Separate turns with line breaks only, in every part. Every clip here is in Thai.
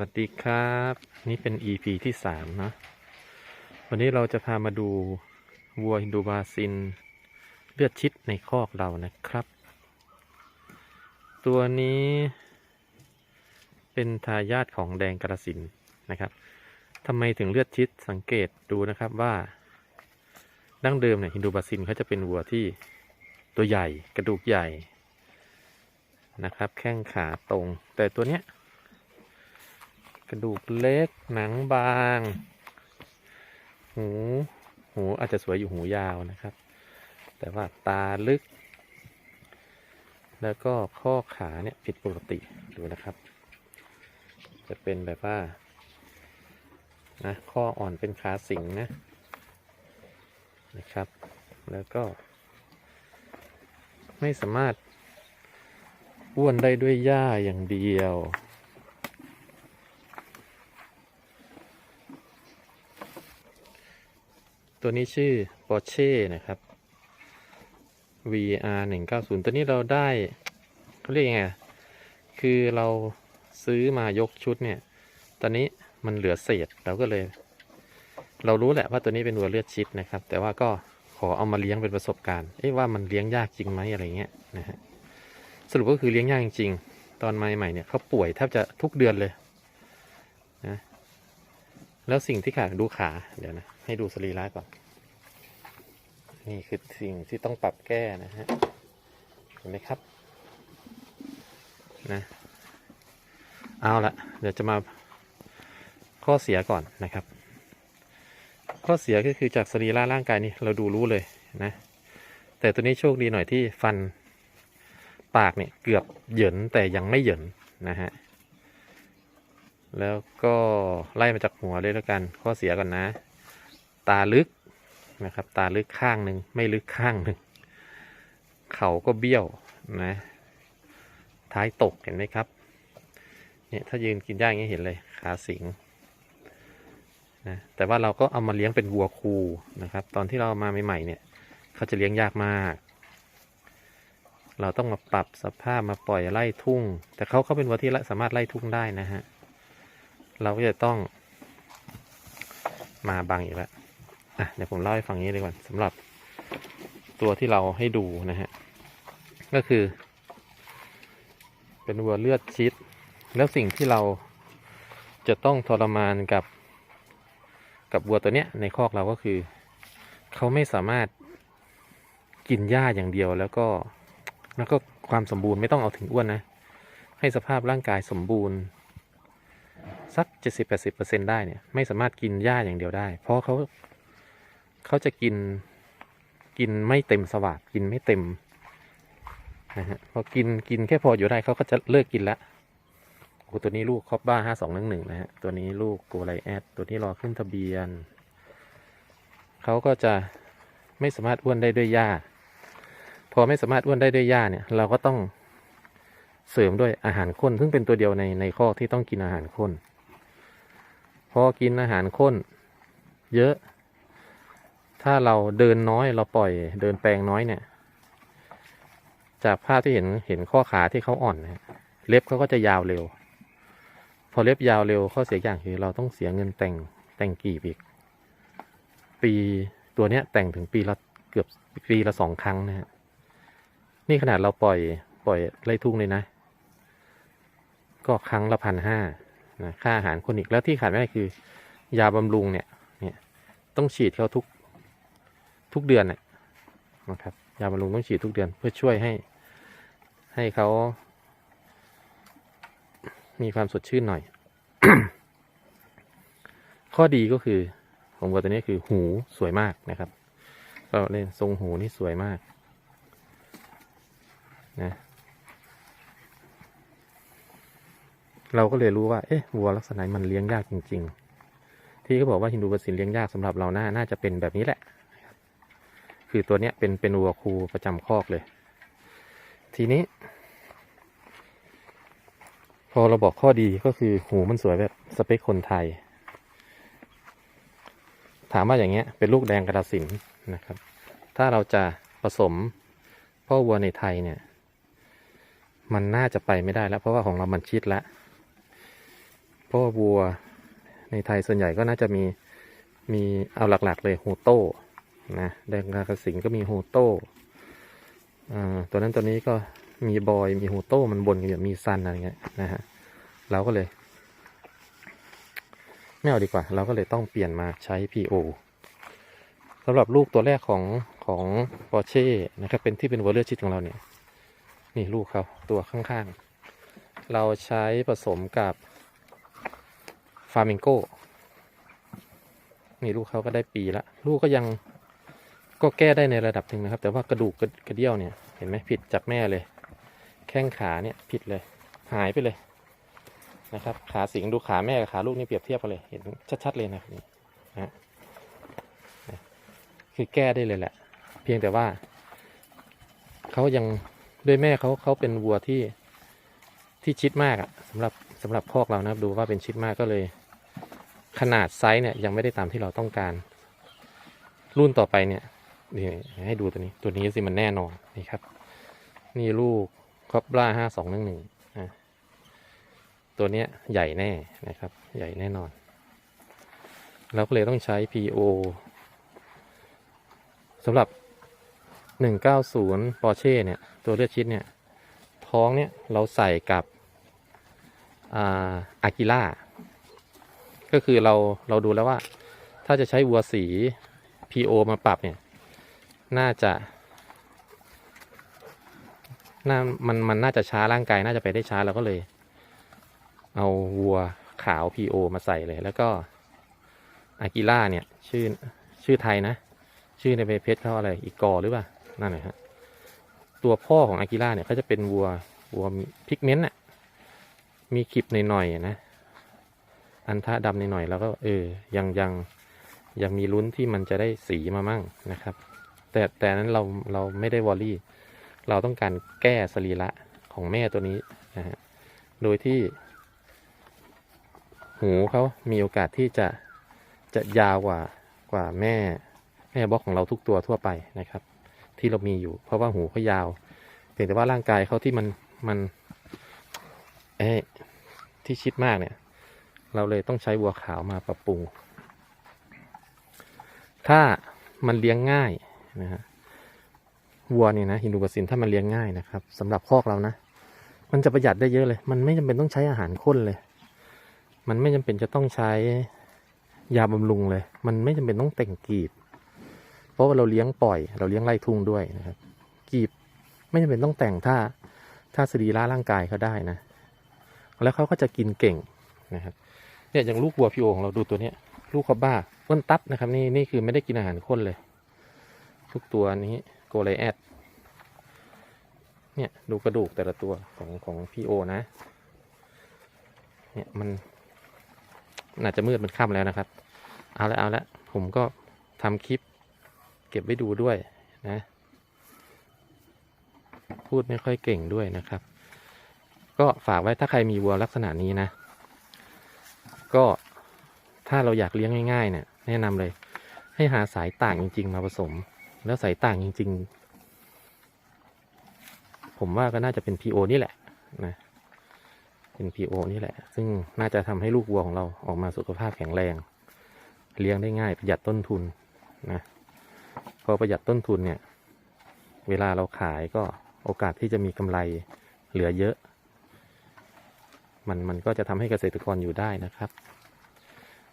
วัสดีครับ นี่เป็น EP ที่สามนะ วันนี้เราจะพามาดูวัวฮินดูบาซิน เลือดชิดในคอกเรานะครับ ตัวนี้เป็นทายาทของแดงกระสินนะครับทำไมถึงเลือดชิดสังเกตดูนะครับว่าดั้งเดิมเนี่ยฮินดูบาซินเขาจะเป็นวัวที่ตัวใหญ่กระดูกใหญ่นะครับ แข้งขาตรง แต่ตัวเนี้ย ระดูกเล็ก หนังบาง หู หูอาจจะสวยอยู่หูยาวนะครับ แต่ว่าตาลึก แล้วก็ข้อขาเนี่ยผิดปกติดูนะครับ จะเป็นแบบว่า นะ ข้ออ่อนเป็นขาสิงนะ นะครับ แล้วก็ ไม่สามารถอ้วนได้ด้วยหญ้าอย่างเดียว ตัวนี้ชื่อ Porsche นะครับ VR 190 ตัวนี้เราได้เขาเรียกยังไง คือเราซื้อมายกชุดเนี่ย ตอนนี้มันเหลือเศษเราก็เลย เรารู้แหละว่าตัวนี้เป็นวัวเลือดชิดนะครับ แต่ว่าก็ขอเอามาเลี้ยงเป็นประสบการณ์ เอ๊ะว่ามันเลี้ยงยากจริงไหมอะไรเงี้ยนะฮะ สรุปก็คือเลี้ยงยากจริงๆ ตอนใหม่ๆเนี่ยเขาป่วยแทบจะทุกเดือนเลย แล้วสิ่งที่ขาดดูขาเดี๋ยวนะ ให้ดูสรีระก่อน นี่คือสิ่งที่ต้องปรับแก้นะฮะเห็นไหมครับ นะ เอาละเดี๋ยวจะมาข้อเสียก่อนนะครับ ข้อเสียก็คือจากสรีระร่างกายนี่เราดูรู้เลยนะ แต่ตัวนี้โชคดีหน่อยที่ฟันปากเนี่ยเกือบเหยินแต่ยังไม่เหยินนะฮะ แล้วก็ไล่มาจากหัวเลยแล้วกัน ข้อเสียก่อนนะ ตาลึกนะครับ ตาลึกข้างหนึ่งไม่ลึกข้างหนึ่งเขาก็เบี้ยวนะ ท้ายตกเห็นไหมครับ เนี่ยถ้ายืนกินหญ้าอย่างนี้เห็นเลยขาสิงนะแต่ว่าเราก็เอามาเลี้ยงเป็นวัวคูนะครับ ตอนที่เรามาใหม่ๆเนี่ย เขาจะเลี้ยงยากมาก เราต้องมาปรับสภาพมาปล่อยไล่ทุ่ง แต่เขาเขาเป็นวัวที่สามารถไล่ทุ่งได้นะฮะ เราก็จะต้อง มาบังอีกแล้วอะเดี๋ยวผมเล่าให้ฟังนี้เลยก่อนสำหรับตัวที่เราให้ดูนะฮะ ก็คือ เป็นวัวเลือดชิด แล้วสิ่งที่เราจะต้องทรมานกับกับวัวตัวเนี้ยในคอกเราก็คือ เขาไม่สามารถกินหญ้าอย่างเดียวแล้วก็แล้วก็ความสมบูรณ์ไม่ต้องเอาถึงอ้วนนะ ให้สภาพร่างกายสมบูรณ์ สักเจ็ดสิบแปดสิบเปอร์เซ็นได้เนี่ย ไม่สามารถกินหญ้าอย่างเดียวได้ เพราะเขาเขาจะกินกินไม่เต็มสวัสดกินไม่เต็มนะฮะพอกินกินแค่พออยู่ได้เขาก็จะเลิกกินละโอ้ตัวนี้ลูกคอปบ้าห้าสองหนึ่งหนึ่งนะฮะตัวนี้ลูกโกไลแอดตัวนี้รอขึ้นทะเบียนเขาก็จะไม่สามารถอ้วนได้ด้วยหญ้า พอไม่สามารถอ้วนได้ด้วยหญ้าเนี่ย เราก็ต้อง เสริมด้วยอาหารข้น ซึ่งเป็นตัวเดียวในในข้อที่ต้องกินอาหารข้น พอกินอาหารข้น เยอะ ถ้าเราเดินน้อยเราปล่อยเดินแปลงน้อยเนี่ย จากภาพที่เห็นเห็นข้อขาที่เขาอ่อนนะเล็บเขาก็จะยาวเร็ว พอเล็บยาวเร็วข้อเสียอย่างคือเราต้องเสียเงินแต่งแต่งกีบอีก ปีตัวเนี้ยแต่งถึงปีละเกือบปีละสองครั้งนะฮะนี่ขนาดเราปล่อยปล่อยไล่ทุ่งเลยนะ ก็ครั้งละพันห้านะค่าอาหารคนอีกแล้วที่ขาดไม่ได้คือ ยาบำรุงเนี่ยเนี่ยต้องฉีดเขาทุกทุกเดือนนะนะครับ ยาบำรุงต้องฉีดทุกเดือนเพื่อช่วยให้ ให้เขา มีความสดชื่นหน่อย ข้อดีก็คือของวัวตัวนี้คือหูสวยมากนะครับ ก็เล่นทรงหูนี่สวยมากนะ เราก็เลยรู้ว่า เอ๊ะ วัวลักษณะมันเลี้ยงยากจริง ๆ ที่เขาบอกว่าฮินดูบาสินเลี้ยงยากสำหรับเราหน่าน่าจะเป็นแบบนี้แหละ คือตัวเนี้ยเป็นเป็นวัวครูประจำคอกเลย ทีนี้ พอเราบอกข้อดีก็คือหูมันสวยแบบสเปคคนไทย ถามว่าอย่างเงี้ย เป็นลูกแดงกระสินนะครับ ถ้าเราจะผสมพ่อวัวในไทยเนี่ย มันน่าจะไปไม่ได้แล้ว เพราะว่าของเรามันชิดแล้ว ราะว่าวัว ในไทยส่วนใหญ่ก็น่าจะมี มีเอาหลักๆ เลยโฮโต้นะแดงกระสิงก็มีโฮโต้ตัวนั้นตัวนี้ก็มีบอยมีโฮโต้มันบนกันอยู่มีซันอะไรเงี้ยนะฮะเราก็เลยไม่เอาดีกว่า เราก็เลยต้องเปลี่ยนมาใช้ PO สำหรับลูกตัวแรกของของปอร์เช่นะครับ เป็นที่เป็นวอลเลอร์ชิดของเราเนี่ย นี่ลูกเขาตัวข้างๆ เราใช้ผสมกับ ฟาร์มิงโก้นี่ลูกเขาก็ได้ปีละ ลูกก็ยังก็แก้ได้ในระดับหนึ่งนะครับ แต่ว่ากระดูกกระกระเดี่ยวเนี่ยเห็นไหมผิดจากแม่เลย แข้งขาเนี่ยผิดเลย หายไปเลยนะครับ ขาสิงดูขาแม่กับขาลูกนี่เปรียบเทียบกันเลย เห็นชัดๆเลยนะครับนี่นะฮะคือแก้ได้เลยแหละ เพียงแต่ว่าเขายังด้วยแม่เขาเขาเป็นวัวที่ที่ชิดมากอะสำหรับสำหรับคอกเรานะครับ ดูว่าเป็นชิดมากก็เลย ขนาดไซส์เนี่ยยังไม่ได้ตามที่เราต้องการ รุ่นต่อไปเนี่ยนี่ให้ดูตัวนี้ตัวนี้สิมันแน่นอนนี่ครับ นี่ลูกคอปล่าห้าสองหนึ่งหนึ่งะตัวเนี้ยใหญ่แน่นะครับ ใหญ่แน่นอน เราก็เลยต้องใช้ PO สำหรับ 190 Porsche เนี่ย ตัวเลือดชิดเนี่ย ท้องเนี่ย เราใส่กับอากิล่า ก็คือเราเราดูแล้วว่า ถ้าจะใช้วัวสี PO มาปรับเนี่ย น่าจะน่ามันมันน่าจะช้าร่างกายน่าจะไปได้ช้าเราก็เลย เอาวัวขาว PO มาใส่เลย แล้วก็อากิล่าเนี่ย ชื่อชื่อไทยนะ ชื่อในเพจเขาอะไรอีกอหรือเปล่านั่นแหละฮะตัวพ่อของอากิล่าเนี่ยเขาจะเป็นวัววัวมีพิกเมนต์น่ะมีขีบหน่อยๆนะ อันท่าดำหน่อยๆแล้วก็เออยังยังยังมีลุ้นที่มันจะได้สีมามั่งนะครับ แต่แต่นั้นเราเราไม่ได้วอรี่ เราต้องการแก้สรีระของแม่ตัวนี้นะฮะโดยที่ หูเขามีโอกาสที่จะจะยาวกว่ากว่าแม่แม่บล็อกของเราทุกตัวทั่วไปนะครับ ที่เรามีอยู่เพราะว่าหูเขายาวเพียงแต่ว่าร่างกายเขาที่มันมันเอ๊ที่ชิดมากเนี่ย เราเลยต้องใช้วัวขาวมาปรับปรุง ถ้ามันเลี้ยงง่ายนะฮะวัวเนี่ยนะฮินดูบาซินถ้ามันเลี้ยงง่ายนะครับสำหรับคอกเรานะ มันจะประหยัดได้เยอะเลย มันไม่จำเป็นต้องใช้อาหารข้นเลย มันไม่จำเป็นจะต้องใช้ยาบำรุงเลย มันไม่จำเป็นต้องแต่งกีบ เพราะว่าเราเลี้ยงปล่อย เราเลี้ยงไล่ทุ่งด้วยนะครับ กีบไม่จำเป็นต้องแต่งถ้าถ้าสรีระร่างกายเขาได้นะ แล้วเขาก็จะกินเก่งนะครับ เนี่ยอย่างลูกวัวพีโอของเราดูตัวเนี้ย ลูกเขาบ้าเปิ้นตับนะครับ นี่นี่คือไม่ได้กินอาหารข้นเลย ทุกตัวนี้โกไลแอดเนี่ยดูกระดูกแต่ละตัวของของพีโอนะ เนี่ยมันน่าจะมืดมันค่ำแล้วนะครับ เอาละเอาละผมก็ทำคลิป เก็บไว้ดูด้วยนะ พูดไม่ค่อยเก่งด้วยนะครับ ก็ฝากไว้ถ้าใครมีวัวลักษณะนี้นะ ก็ถ้าเราอยากเลี้ยงง่ายๆ เนี่ย แนะนำเลย ให้หาสายต่างจริง ๆ มาผสม แล้วสายต่างจริง ๆ ผมว่าก็น่าจะเป็น PO นี่แหละนะเป็น PO นี่แหละ ซึ่งน่าจะทำให้ลูกวัวของเราออกมาสุขภาพแข็งแรง เลี้ยงได้ง่ายประหยัดต้นทุนนะพอประหยัดต้นทุนเนี่ย เวลาเราขายก็โอกาสที่จะมีกำไรเหลือเยอะ มันมันก็จะทำให้เกษตรกรอยู่ได้นะครับ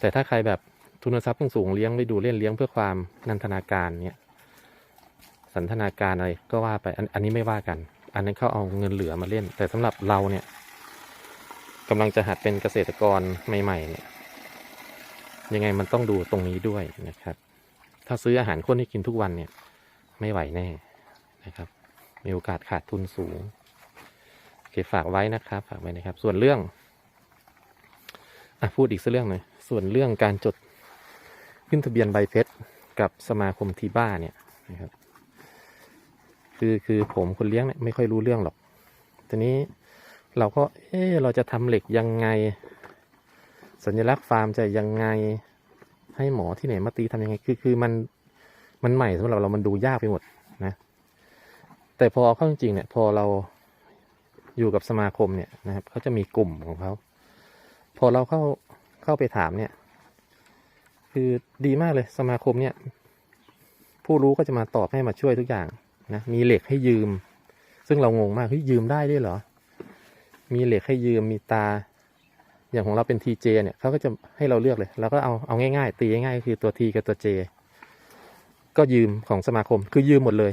แต่ถ้าใครแบบทุนทรัพย์สูงเลี้ยงไปดูเล่นเลี้ยงเพื่อความนันทนาการเนี่ยสันทนาการอะไรก็ว่าไปอันอันนี้ไม่ว่ากัน อันนั้นเขาเอาเงินเหลือมาเล่น แต่สำหรับเราเนี่ยกำลังจะหัดเป็นเกษตรกรใหม่ๆเนี่ย ยังไงมันต้องดูตรงนี้ด้วยนะครับ ถ้าซื้ออาหารข้นให้กินทุกวันเนี่ย ไม่ไหวแน่นะครับ มีโอกาสขาดทุนสูง เคฝากไว้นะครับ ฝากไว้นะครับ ส่วนเรื่องอะพูดอีกสักเรื่องหน่อยส่วนเรื่องการจดขึ้นทะเบียนใบเพชรกับสมาคมทีบ้าเนี่ยนะครับ คือคือผมคนเลี้ยงเนี่ยไม่ค่อยรู้เรื่องหรอกทีนี้เราก็ เออเราจะทำเหล็กยังไง สัญลักษณ์ฟาร์มจะยังไง ให้หมอที่ไหนมาตีทำยังไง คือคือมันมันใหม่สำหรับเรามันดูยากไปหมดนะ แต่พอเข้าจริงเนี่ย พอเรา อยู่กับสมาคมเนี่ยนะครับเขาจะมีกลุ่มของเขาพอเราเข้าเข้าไปถามเนี่ย คือดีมากเลยสมาคมเนี่ย ผู้รู้ก็จะมาตอบให้มาช่วยทุกอย่างนะมีเหล็กให้ยืม ซึ่งเรางงมากเฮ้ยยืมได้ด้วยเหรอ มีเหล็กให้ยืมมีตา อย่างของเราเป็น TJ เจเนี่ยเขาก็จะให้เราเลือกเลยเราก็เอาเอาง่ายๆ ตีง่ายๆก็คือตัว T กับตัว J ก็ยืมของสมาคมคือยืมหมดเลย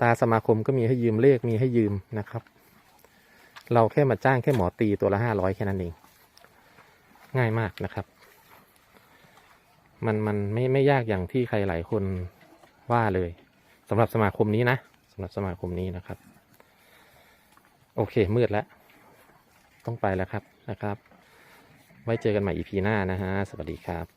ตาสมาคมก็มีให้ยืมเลขมีให้ยืมนะครับ เราแค่มาจ้างแค่หมอตีตัวละห้าร้อยแค่นั้นเอง ง่ายมากนะครับ มันมันไม่ไม่ยากอย่างที่ใครหลายคนว่าเลยสำหรับสมาคมนี้นะสำหรับสมาคมนี้นะครับ โอเคมืดแล้ว ต้องไปแล้วครับนะครับ ไว้เจอกันใหม่ EP หน้านะฮะ สวัสดีครับ